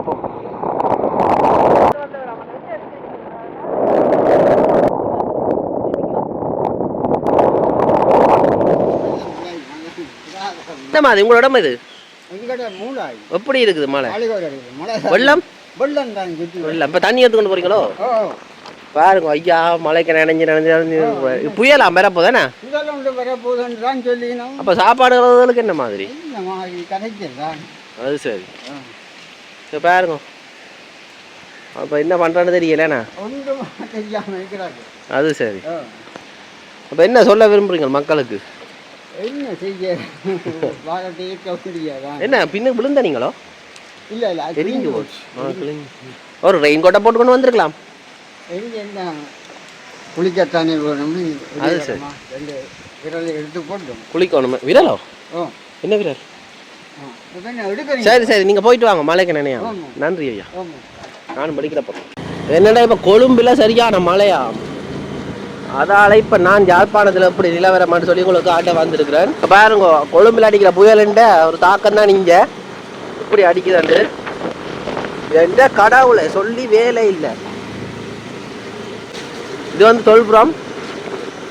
பார்ப்போம் என்னம்மா அது? உங்களோட இது எப்படி இருக்குது மழை வெள்ளம்? வெள்ளம் தான் வெள்ளம். இப்போ தண்ணி எடுத்து கொண்டு போறீங்களோ பாருங்க ஐயா மழைக்கு நினைஞ்சு நினைஞ்சு நினைஞ்சு. புயலாம் பெறப்போதானே இதெல்லாம் ஒன்று வர போதுன்னு தான் சொல்லினோம். அப்போ சாப்பாடுகளுக்கு என்ன மாதிரி? அது சரி. இப்போ பாருங்க. அப்போ என்ன பண்ணுறான்னு தெரியலண்ணா அது சரி. அப்போ என்ன சொல்ல விரும்புறீங்க மக்களுக்கு? என்ன செய்ய? என்ன பின்னுக்கு விழுந்த நீங்களோ? இல்லை இல்லை தெரிஞ்சு போச்சு. ஒரு ரெயின் கோட்டை போட்டு கொண்டு வந்திருக்கலாம். குளிக்கத்தானே வேணும் அது சரி. ரெண்டு விரலை எடுத்து போட்டோம். குளிக்கணுமே. விரலோ? என்ன விரல்? சரி சரி நீங்கள் போயிட்டு வாங்க. மழைக்கு நினையா. நன்றி ஐயா. நானும் படிக்கிறப்ப என்னடா இப்போ கொழும்புல சரியான மழையா? அதால இப்போ நான் யாழ்ப்பாணத்தில் எப்படி நிலவரமான்னு சொல்லி உங்களுக்கு ஆட்ட வந்திருக்கிறேன். இப்ப பாருங்க கொழும்புல அடிக்கிற புயலுண்ட ஒரு தாக்கம் தான் நீங்க இப்படி அடிக்குதாண்டு. எந்த கடவுளை சொல்லி வேலை இல்லை. இது வந்து தொல்புரம்.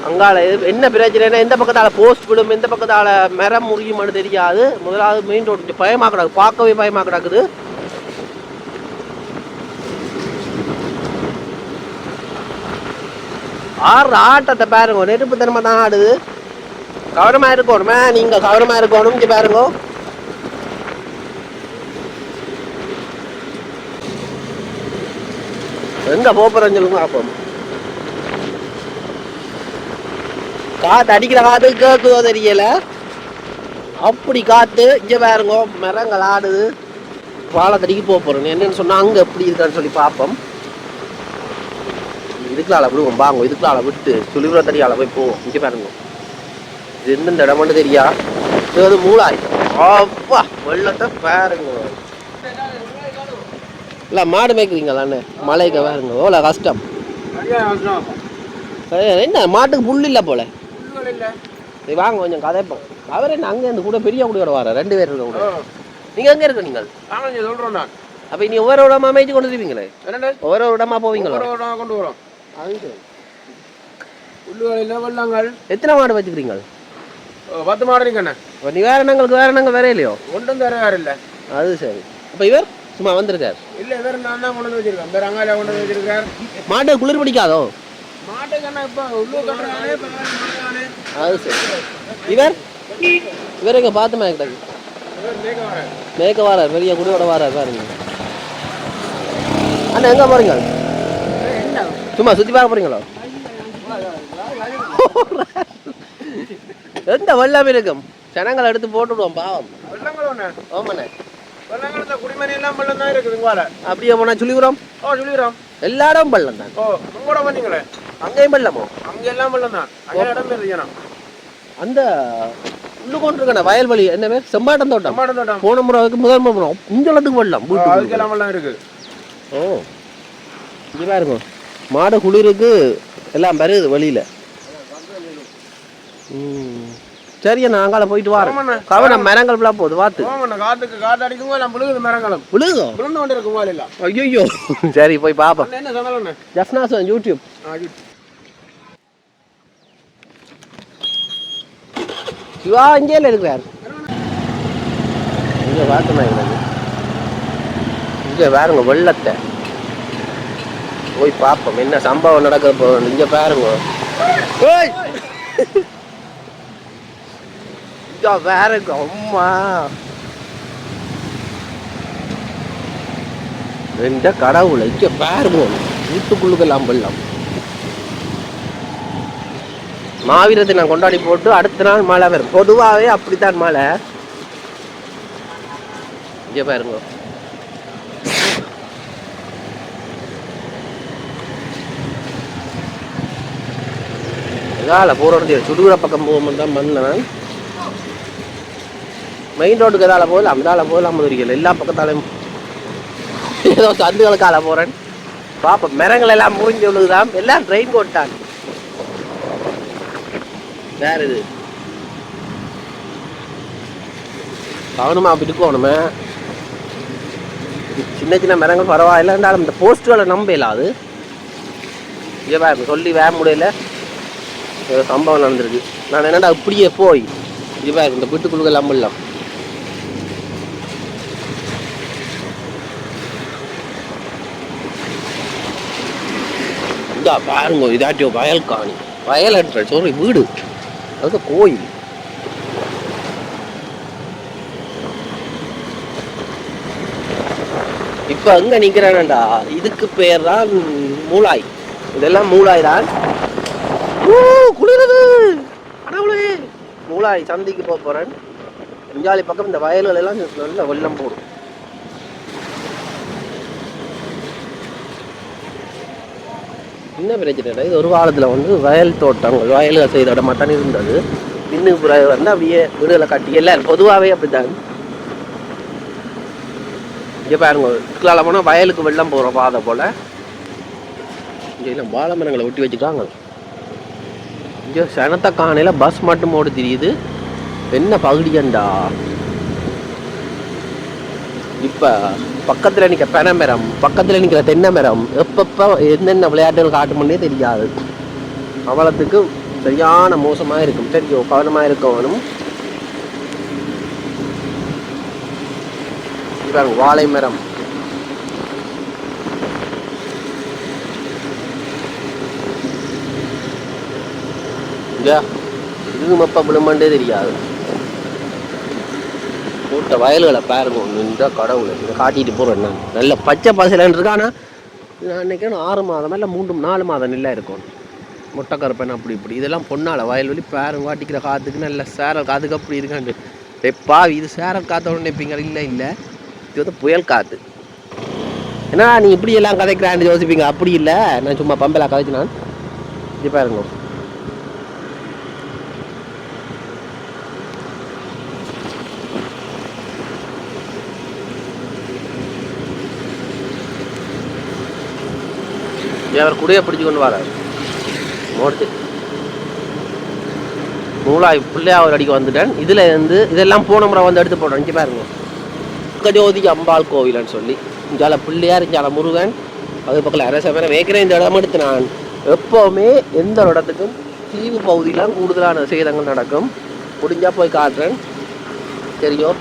அங்கால என்ன பிரச்சனைனா எந்த பக்கத்தால போஸ்ட் விடும் எந்த பக்கத்தால மரம் முறியுமான்னு தெரியாது. முதலாவது மெயின் ரோடு பயமாக கிடக்கு பார்க்கவே பயமாக கிடக்குது ஆடுற ஆட்டத்தை பாருங்க நெருப்பு தன்மை தான் ஆடுது. கவனமாக இருக்கணுமே நீங்க கவனமாக இருக்கணும் பாருங்க. எங்க போறோம் சொல்லுங்க அப்போ. காத்து அடிக்கிற காத்து கேக்குதோ தெரியல. அப்படி காத்து இங்க பாருங்க மரங்கள் ஆடுது. பாலத்தடிக்கு போக போறோம் என்னன்னு சொன்னா அங்க எப்படி இருக்கான்னு சொல்லி பார்ப்போம். இதுக்குலால விடுவோம் வாங்க இதுக்குலால விட்டு சுழிபுரத்தடியால போய் போவோம் இங்கே பாருங்க. இது எந்தெந்த இடம்னு தெரியா? இது வந்து மூளாய் அப்பா வெள்ளத்தை பாருங்க. இல்லை மாடு மேய்க்கிறீங்களாண்ணே மழைக்கு பாருங்க. எவ்வளோ கஷ்டம். என்ன மாட்டுக்கு புல் இல்லை போல. சரி வாங்க கொஞ்சம் கதைப்போம் அவர் என்ன அங்கே இருந்து கூட பெரிய குடியோட வர ரெண்டு பேர் இருக்க கூட. நீங்கள் எங்கே இருக்க நீங்கள்? ஆமாம் சொல்கிறோம் நான் அப்போ நீ ஒவ்வொரு இடமா மேய்ச்சி கொண்டு வருவீங்களே? என்னடா ஒவ்வொரு இடமா போவீங்களோ? ஒரு நாள் கொண்டு வரோம். அது சரி உள்ளுகளில் வெள்ளாங்கள் எத்தனை மாடு வச்சுக்கிறீங்க? பத்து மாடு நிற்கண்ணே அப்ப நிவாரணங்களுக்கு வேற நாங்கள் வேற இல்லையோ ஒன்றும் தர வேறு இல்லை. அது சரி. அப்போ இவர் சும்மா வந்திருக்கார். இல்லை வேறு நான் தான் கொண்டு வந்து வச்சிருக்கேன். வேறு அங்காளியா கொண்டு வந்து வச்சிருக்கார். மாட்டு குளிர் பிடிக்காதோ? மாட்டுக்கண்ணா இப்போ உள்ளூர் மாட்டானே அது சரி. இவர்? இவர் எங்க பார்த்து மேய்க்கிறாங்க மேய்க்க வாரார் பெரிய குடியோட வாரார் பாருங்க. அண்ணா எங்க போறீங்க? சும்மா சுத்தி பார்க்க போறீங்களோ? எந்த வெள்ளம் இருக்கும்? ஜனங்களை எடுத்து போட்டுடுவோம் பாவம். ஆமாண்ணே. குடிமணி எல்லாம் வெள்ளம் தான் இருக்குது அப்படியே போனா சொல்லிக்கிறோம் ஓ எல்லா வெள்ளம் தான் ஓ உங்களோட வந்தீங்களே? அங்கேயும் வெள்ளமோ அங்கே எல்லாம் வெள்ளம் தான் அங்கே இடம் செய்யணும் அந்த உள்ளு கொண்டு இருக்கண்ணே வயல்வெளி என்ன பேர்? செம்பாட்டம் தோட்டம். டமாட்டோ தோட்டம். போன முறை அதுக்கு முதல் முறை இஞ்சலத்துக்கு வெள்ளம் ஓ, அதுக்கு வீட்டுக்கு எல்லாம் வெள்ளம் இருக்குது ஓ. இங்கே பாருங்க. மாடு குளிருக்கு எல்லாம் பெருகுது வெளியில. ம். சரி நான் அங்கால போயிட்டு ஆமாண்ணே. கவனம் மரங்கள் எல்லாம் போகுது ஆமாண்ணா காற்றுக்கு காற்று அடிக்கும் எல்லாம் விழுகுது மரங்களும். விழுதோ விழுந்து கொண்டு இருக்கும் ஐயோ சரி போய் பாப்போம். என்ன சொன்னாலும் ஜஃப்னாசன் யூடியூப் சிவா இங்கே இருக்கிறார். இங்கே பார்க்கணும் எங்களுக்கு இங்கே பாருங்க வெள்ளத்தை. போய் பார்ப்போம் என்ன சம்பவம் நடக்க போகுது. இங்கே பாருங்க. ஓய் இங்கே பாருங்க அம்மா. எந்த கடவுளை இங்கே பாருங்க. வீட்டுக்குள்ளுக்கெல்லாம் வெள்ளம். மாவீரத்தை நான் கொண்டாடி போட்டு அடுத்த நாள் மழை வரும் பொதுவாகவே அப்படித்தான் மழை. இங்கே பாருங்க. இதால போகிறது சுடுகுற பக்கம் போகும்போது தான் பண்ணேன் மெயின் ரோட்டுக்கு எதால போகலாம் அந்தால போகலாம் தெரியல எல்லா பக்கத்தாலையும். ஏதோ சந்துகளுக்கால போகிறேன் பாப்போம் மரங்கள் எல்லாம் முறிஞ்சு விழுகுதான் எல்லாம் ட்ரெயின் போட்டாங்க வேற இது கவனமா அப்படி இருக்கணுமே சின்ன சின்ன மரங்கள் பரவாயில்ல இருந்தாலும் இந்த போஸ்ட்டுகளை நம்ப இல்லாது இங்கே சொல்லி வேற முடியல சம்பவம் நடந்திருக்கு. நான் என்னடா இப்படியே போய் இதுவா இந்த வீட்டுக்குள்ள நம்பலாம். இதா பாருங்க இதாட்டியோ வயல் காணி. வயல் எடுத்து வீடு. அது கோயில். இப்ப அங்க நிக்கிறேன்டா. இதுக்கு பேர் தான் மூளாய் இதெல்லாம் மூளாய் தான். கடவுளே. மூளாய் சந்தைக்கு போக போறேன். அஞ்சாலி பக்கம் இந்த வயல்கள் எல்லாம் நல்ல வெள்ளம் போடும். என்ன பிரச்சனை இது ஒரு காலத்தில் வந்து வயல் தோட்டங்கள் வயல் செய்தோட மட்டும் இருந்தது. இன்னும் பிறகு வந்து அப்படியே வீடுகளை கட்டி எல்லாரும் பொதுவாகவே அப்படித்தான். இங்கே பாருங்க இதுக்குள்ளால போனால் வயலுக்கு வெள்ளம் போகிற பாதை போல். இங்கே இல்லை வாழை மரங்களை ஒட்டி வச்சுட்டாங்க. இங்கே சனத்த காணையில் பஸ் மட்டும் ஓடு தெரியுது. என்ன பகுதியண்டா இப்போ பக்கத்தில் நிற்க பென மரம் பக்கத்தில் நிற்கிற தென்னை மரம் எப்பப்போ என்னென்ன விளையாட்டுகள் காட்டுமுன்னே தெரியாது. அவலத்துக்கு சரியான மோசமாக இருக்கும். தெரியும் கவனமாக இருக்கணும் வாழை மரம். இங்க இது மப்ப விழுமண்டே தெரியாது. இந்த வயல்களை பாருங்க நின்ற கடவுள் இதை காட்டிட்டு போகிறேன் நான் நல்ல பச்சை பசலன்னு இருக்கு. ஆனால் நான் நினைக்கிறேன் ஆறு மாதம் இல்லை மூன்று நாலு மாதம் நெல்லாக இருக்கும். முட்டை அப்படி இப்படி. இதெல்லாம் பொண்ணால் வயல்வெளி பாருங்க வாட்டிக்கிற காற்றுக்கு நல்ல சேரல் காற்றுக்கு அப்படி இருக்காண்டு. டேய் பாவி இது சேரல் காற்ற நினைப்பீங்க இல்லை இல்லை. இது வந்து புயல் காற்று ஏன்னா நீ இப்படி எல்லாம் கதைக்கிறான்னு யோசிப்பீங்க? அப்படி இல்லை. நான் சும்மா பம்பலாக கதைச்சு நான். இது பாருங்க. அவர் குடையை பிடிச்சு கொண்டு வரார். மோடுச்சு மூளாய் பிள்ளையாவர் அடிக்க வந்துட்டேன். இதில் இருந்து இதெல்லாம் போன முறை வந்து எடுத்து போடுறேன். இங்கே பாருங்க. ஜோதி அம்பாள் கோவில்னு சொல்லி. இங்கால பிள்ளையார் இங்கால முருகன் அது பக்கத்தில் அரச பேரை வைக்கிறேன் இந்த இடம் எடுத்து நான் எப்போவுமே எந்த ஒரு இடத்துக்கும் தீவு பகுதியெலாம் கூடுதலான சேதங்கள் நடக்கும். முடிஞ்சா போய் காட்டுறேன். தெரியும்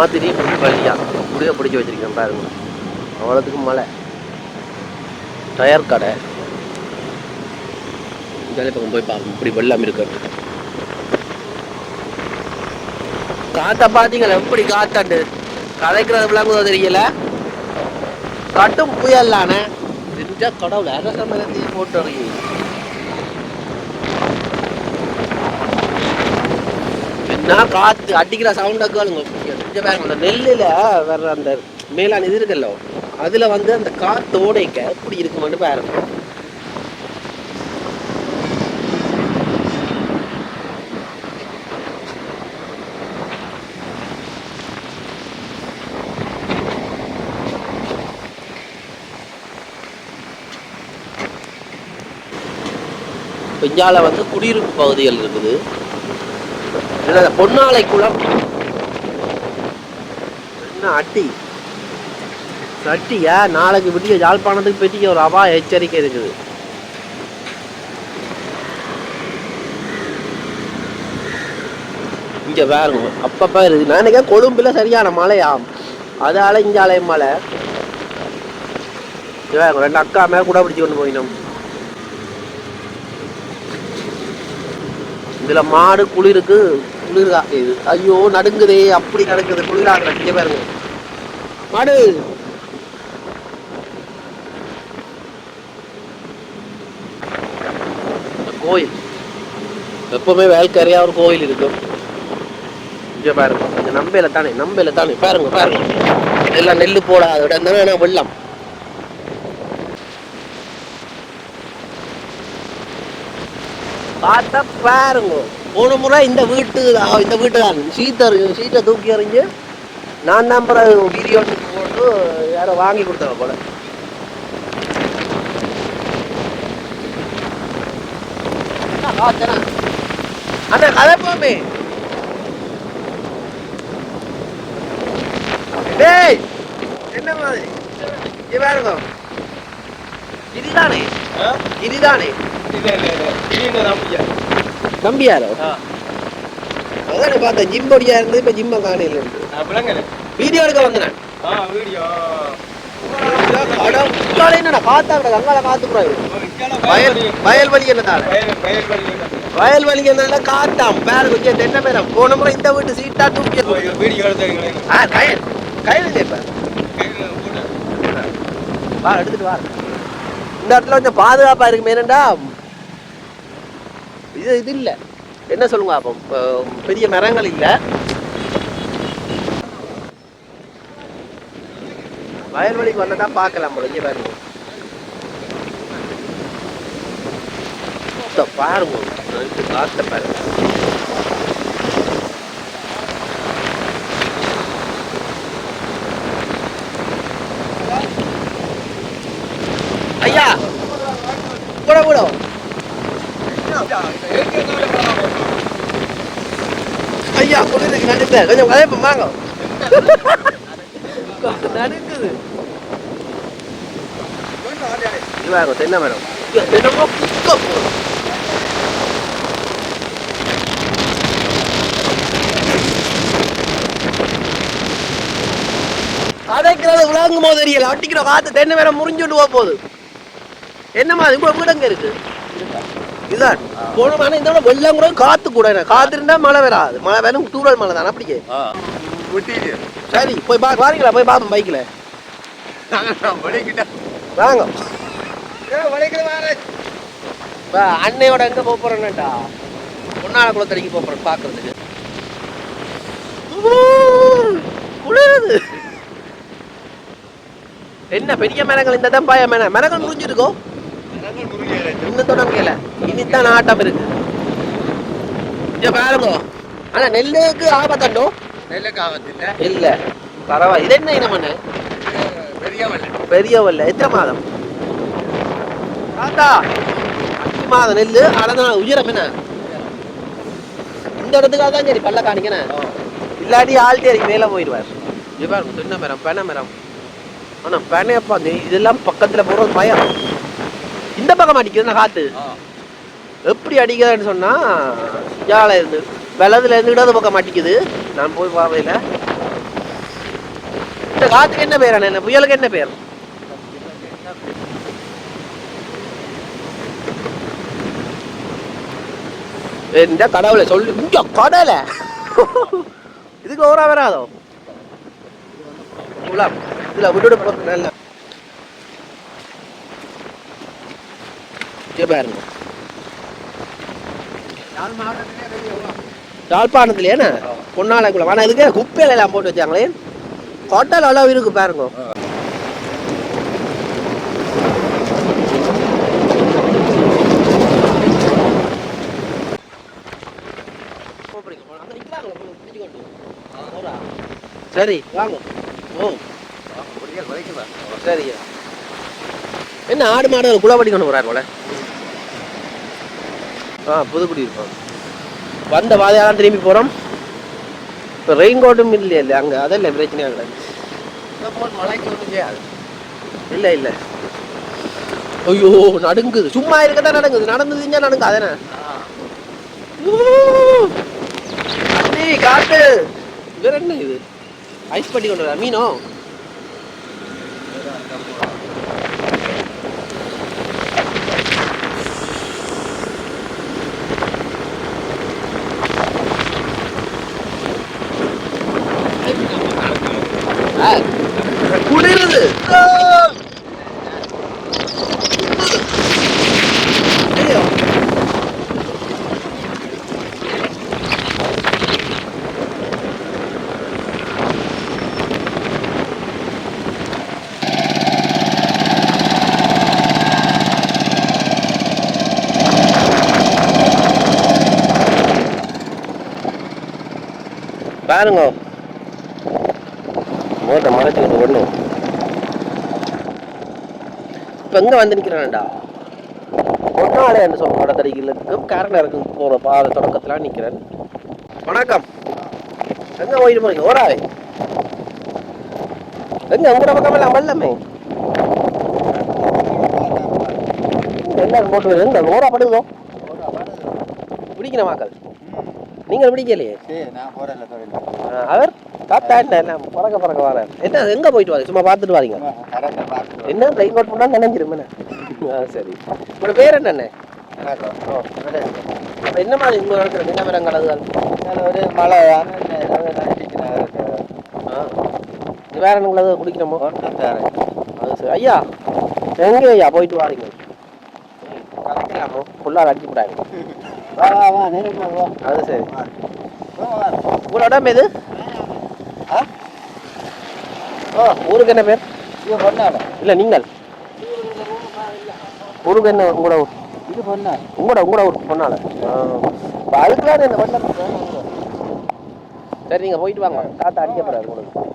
மாதிரி வழியாக முடிய பிடிச்சி வச்சிருக்கேன் பாருங்க. அவ்வளோத்துக்கு மழை. டயர் கடை. இந்த பக்கம் போய் பார்க்கணும் இப்படி வெள்ளம் இருக்கு காற்றை பாத்தீங்களா? எப்படி காத்தாண்டு? கதைக்கிறது விளங்குதோ தெரியல. கட்டும் புயல்லானே. தெரிஞ்சா கடவுள் அரச மரத்தையும் போட்டு வரீங்க என்ன காத்து? அடிக்கிற சவுண்டை கேளுங்க. இங்க பாருங்க அந்த நெல்லுல வர்ற அந்த மேலான இது இருக்குல்ல அதுல வந்து அந்த காத்தோடைக்க எப்படி இருக்குமென்னு பாருங்க. பெஞ்சால வந்து குடியிருப்பு பகுதிகள் இருக்குது. பொன்னாலை குளம் அட்டி. சட்டியா? நாளைக்கு விடிய யாழ்ப்பாணத்துக்கு பெரிய ஒரு அபாய எச்சரிக்கை இருக்குது. இங்க பாருங்க அப்பப்ப இருக்கு நான் நினைக்கிறேன் கொழும்புல சரியான மழையாம். அதால இங்க அலைய மழை. ரெண்டு அக்கா மேல கூட பிடிச்சி கொண்டு போயினோம். இதுல மாடு குளிருக்கு குளிர்கா இது. ஐயோ நடுங்குதே அப்படி நடக்குது. குளிராக இங்கே பாருங்க. மாடு கோயில். எப்பவுமே வேல்கரையா ஒரு கோயில் இருக்கும். இங்கே பாருங்க. இந்த நம்பையில தானே நம்பையில தானே. பாருங்க பாருங்க. எல்லாம் நெல்லு போடாத விட இருந்தாலும் வெள்ளம். பார்த்தா பாருங்க. போன முறை இந்த வீட்டு இந்த வீட்டு தான் சீட்டை சீட்டை தூக்கி எறிஞ்சு நான் தான் பிறகு வீடியோ யாரோ வாங்கி கொடுத்தவ போல். அந்த கதை போமே டேய் என்ன மாதிரி? இங்கே பாருங்க. இதுதானே? இதுதானே? நம்பியாரோ ஜிம் பொடியா இருந்து இப்போ ஜிம்மை காணையில் இருந்து. வீடியோ எடுக்க வந்தேன். வயல்வெளி என்ன? காத்தாம். பேர கொஞ்சம் தென்னை பேரம் போன முறை இந்த வீட்டு சீட்டா தூக்கி கயல். கயல் வா எடுத்துட்டு வா. இந்த இடத்துல கொஞ்சம் பாதுகாப்பா இருக்கு மேனண்டா இது இது இல்ல. என்ன சொல்லுங்க அப்போ பெரிய மரங்கள் இல்ல. வயல்வெளிக்கு வந்தால் தான் பார்க்கலாம் போல இங்கே பாருங்க. பாருங்க ரெண்டு பாருங்க. ஐயா கூட கூட. ஐயா கொஞ்சம் வாங்க. நடுக்குது வாங்க தென்னை மரம் ஐயா, தென்னை மரம் குத்த போகுது அடைக்கிறது விளங்கும் போது தெரியல அட்டிக்கிற காத்து தென்னை மரம் முறிஞ்சுட்டு போக போகுது என்னம்மா அது இப்போ வீடு அங்க இருக்கு இதுதான் போன மழை இந்த வெள்ளம் கூட காத்து கூட என்ன. காத்து இருந்தா மழை வராது மழை வேணும் தூரல் மழை தான் அப்படியே சரி போய் பா வாரீங்களா போய் பாப்போம் பைக்கில் வாங்க இப்ப அன்னையோட எங்க போக போறேன்னுட்டா பொன்னால குளத்தடிக்கு போக போறேன் பாக்குறதுக்கு. குளிருது. என்ன பெரிய மரங்கள் இந்த தான் பாய மரம் மரங்கள் முடிஞ்சிருக்கோ இன்னும் தொடங்கல இனித்தான் ஆட்டம் இருக்கு. இங்க பாருங்க. ஆனா நெல்லுக்கு ஆபத்தாண்டோ இல்ல. பரவாயில்ல. இது என்ன இனம் மண்ணு பெரிய வல்ல எத்தனை மாதம்? தாத்தா. அஞ்சு மாதம் நெல்லு அடனா உயரம் என்ன? இந்த இடத்துக்காக தான் சரி பல்ல காணிக்கணே இல்லாட்டி ஆள்டேரிக்கு மேல போயிடுவார். இவர் சின்ன மரம் பென மரம். ஆனா பெனையப்பா இதெல்லாம் பக்கத்துல போறது பயம். இந்த பக்கம் அடிக்குதுன்னா காத்து. எப்படி அடிக்குதுன்னு சொன்னா ஜால இருந்து வெள்ளத்துல இருந்து இடது பக்கம் அடிக்குது. நான் போய் பார்வையில. இந்த காத்துக்கு என்ன பேர் என்ன புயலுக்கு என்ன பேர்? இந்த கடவுளை சொல்லு? இங்க கடலை. இதுக்கு ஓரா வராதோ இதுல விட்டுட்டு போறது நல்ல. பாருங்க. யாழ்ப்பாணத்துல என்ன? பொன்னாளக்குள்ள ஆனா இதுக்கு குப்பையில எல்லாம் போட்டு வச்சாங்களே. ஹோட்டல் அளவு இருக்கு பாருங்க. சரி வாங்க. ஓ. சரி என்ன ஆடு மாடு குளவடி கொண்டு போறாரு போல. ஆ புதுக்குடி இருப்போம் வந்த வாதையெல்லாம் திரும்பி போகிறோம் இப்போ ரெயின் கோட்டும் இல்லையா இல்லை அங்கே அதெல்லாம் பிரச்சனையாக கிடையாது மழைக்கு ஒன்றும் செய்யாது இல்லை இல்லை. ஐயோ நடுங்குது. சும்மா இருக்கதான் நடங்குது. நடந்ததுங்க நடங்கு அதானே காட்டு. வேற என்ன இது? ஐஸ் பட்டி கொண்டு வரா மீனோ ஆ, குளிருது ஐயோ பாருங்க மூட்டை மறைச்சுக்கிட்டு ஒண்ணு இப்ப எங்க வந்து நிக்கிறான்டா? பொன்னாலை என்று சொல்லும் இடத்தடிகளுக்கும் இருக்கு போகிற பாத தொடக்கத்தில் நிற்கிறேன் வணக்கம். எங்க போயிட்டு போறீங்க? ஓடாவே எங்க? உங்களோட பக்கம் எல்லாம் வெள்ளமே எல்லாரும் போட்டு வருது இந்த ஓரா படுதோ பிடிக்கிற மக்கள்? நீங்கள் பிடிக்கலையே? அவர் தாத்தா என்ன பறக்க பறக்க வர என்ன எங்க போயிட்டு வரீங்க சும்மா பார்த்துட்டு வரீங்க? என்ன ட்ரெயின் கோட் பண்ணா நினைஞ்சிரும் என்ன? ஆ, சரி. உங்களோட பேர் என்னண்ணே என்ன? மாதிரி உங்க இடத்துல நிலவரங்கள் அதுகள் ஒரு மழை வேற என்ன உள்ளது குடிக்கணுமோ? அது சரி. ஐயா எங்க ஐயா போயிட்டு வாரீங்க? கலக்கலாமோ? ஃபுல்லாக அடிச்சு விடாங்க அது சரி. உங்களோட எது? ஆ? ஊருக்கு என்ன பேர்? இது இல்லை நீங்கள். ஊருக்கு என்ன உங்களோட ஊர்? இது பொன்னாடு. உங்களோட உங்களோட ஊர் பொண்ணால இப்போ அதுக்குலாம் சரி நீங்கள் போயிட்டு வாங்க. தாத்தா அடிக்க போகிறாரு உங்களுக்கு.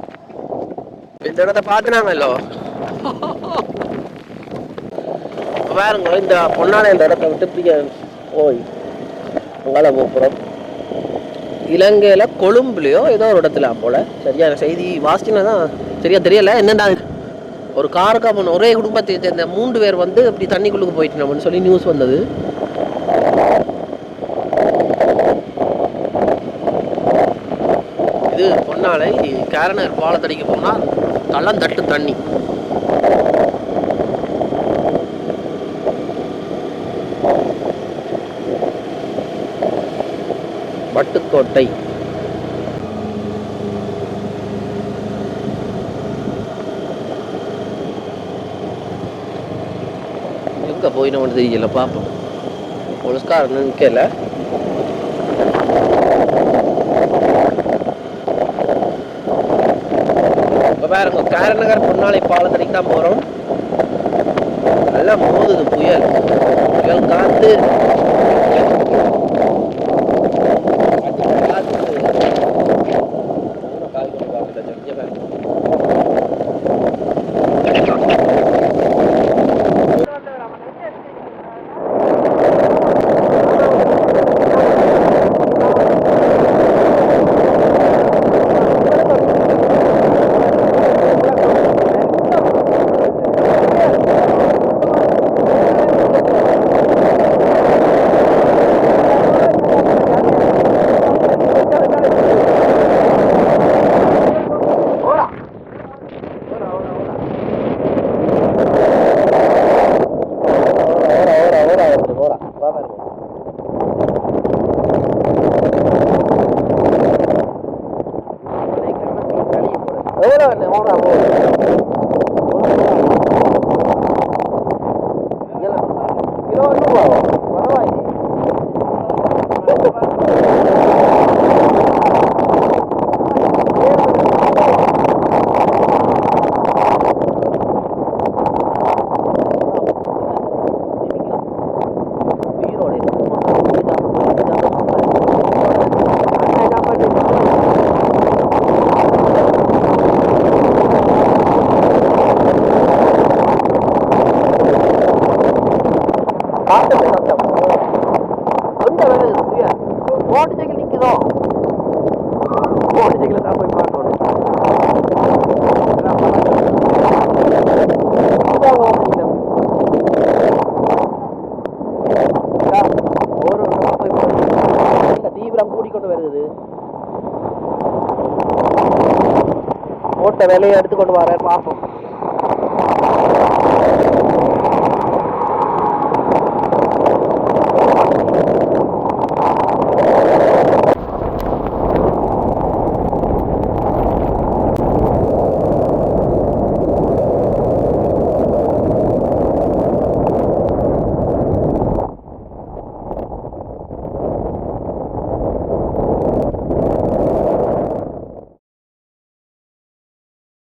இந்த இடத்த பார்த்துனாங்கல்லோ பாருங்க இந்த பொன்னால இந்த இடத்த விட்டு பிடிக்க போய் உங்களால இலங்கையில் கொழும்புலையோ ஏதோ ஒரு இடத்துல போல. சரியா செய்தி வாசினா தான் சரியா தெரியல. என்னென்னா ஒரு காருக்கு அவன் ஒரே குடும்பத்தை சேர்ந்த மூன்று பேர் வந்து இப்படி தண்ணிக்குள்ளுக்கு போயிட்டு சொல்லி நியூஸ் வந்தது. இது பொன்னாலை கேரனர் பாலத்தடிக்கு போனால் தள்ளம் தட்டு தண்ணி. வட்டுக்கோட்டை. எங்க போயினோன்னு தெரியல பார்ப்போம் போலீஸ்காரன் நிற்கல இப்போ பாருங்க காரநகர் பொன்னாலை பாலத்தடிக்கு தான் போகிறோம் நல்லா மோதுது புயல். புயல் காத்து. போட்ட வேலையை எடுத்துக்கொண்டு வரேன் பார்ப்போம்